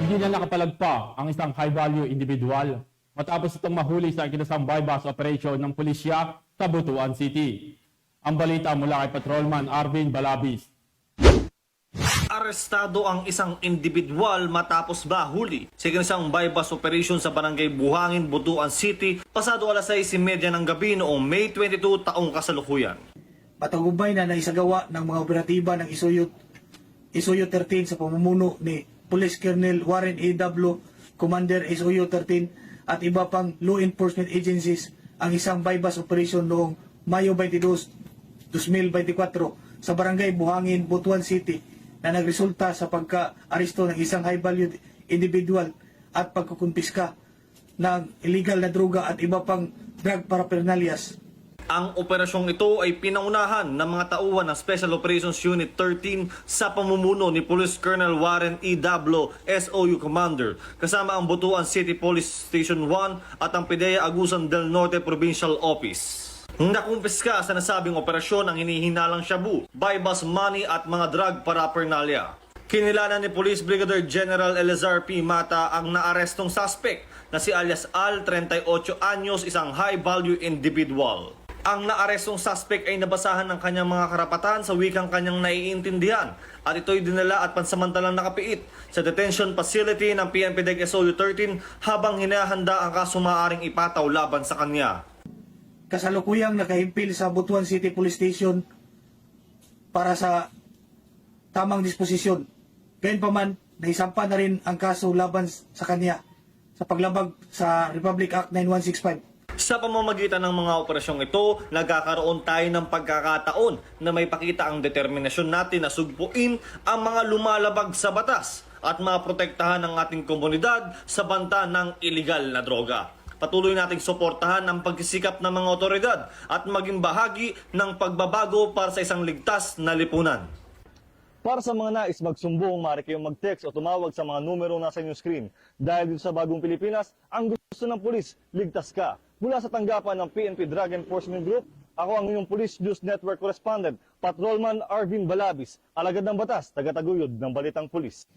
Hindi na nakapalagpa ang isang high-value individual matapos itong mahuli sa ikinasang bypass operation ng pulisya sa Butuan City. Ang balita mula kay Patrolman Arvin Balabis. Arestado ang isang individual matapos bahuli sa isang bypass operation sa barangay Buhangin, Butuan City pasado alas 6.30 ng gabi noong May 22 taong kasalukuyan. Patagubay na naisagawa ng mga operatiba ng Isuyo, Isuyo 13 sa pamumuno ni Police Colonel Warren A. W., Commander Isuyo 13 at iba pang law enforcement agencies ang isang bypass operation noong Mayo 22, 2024 sa barangay Buhangin, Butuan City na nagresulta sa pagka-aresto ng isang high-value individual at pagkukumpiska ng illegal na droga at iba pang drug paraphernalias Ang operasyong ito ay pinaunahan ng mga tauhan ng Special Operations Unit 13 sa pamumuno ni Police Colonel Warren E. Dablo, SOU Commander, kasama ang Butuan City Police Station 1 at ang PIDEA Agusan del Norte Provincial Office. Nakumpiska sa nasabing operasyon ang hinihinalang shabu, bypass money at mga drug paraphernalia. Kinilala ni Police Brigadier General Elazar P. Mata ang naarestong suspect na si alias Al, 38 anyos, isang high-value individual. Ang naarestong suspect ay nabasahan ng kanyang mga karapatan sa wikang kanyang naiintindihan at ito'y dinala at pansamantalang nakapiit sa detention facility ng PNP DEC SOU 13 habang hinahanda ang kaso maaaring ipataw laban sa kanya. kasalukuyang nakahimpil sa Butuan City Police Station para sa tamang disposisyon. Gayunpaman, naisampa na rin ang kaso laban sa kanya sa paglabag sa Republic Act 9165. Sa pamamagitan ng mga operasyong ito, nagkakaroon tayo ng pagkakataon na may pakita ang determinasyon natin na sugpuin ang mga lumalabag sa batas at maprotektahan ang ating komunidad sa banta ng iligal na droga. Patuloy nating suportahan ang pagsisikap ng mga otoridad at maging bahagi ng pagbabago para sa isang ligtas na lipunan. Para sa mga nais magsumbong, maaari kayong mag-text o tumawag sa mga numero nasa inyong screen. Dahil dito sa Bagong Pilipinas, ang gusto ng pulis, ligtas ka. Mula sa tanggapan ng PNP Drug Enforcement Group, ako ang inyong Police News Network Correspondent, Patrolman Arvin Balabis, alagad ng batas, tagataguyod ng Balitang Pulis.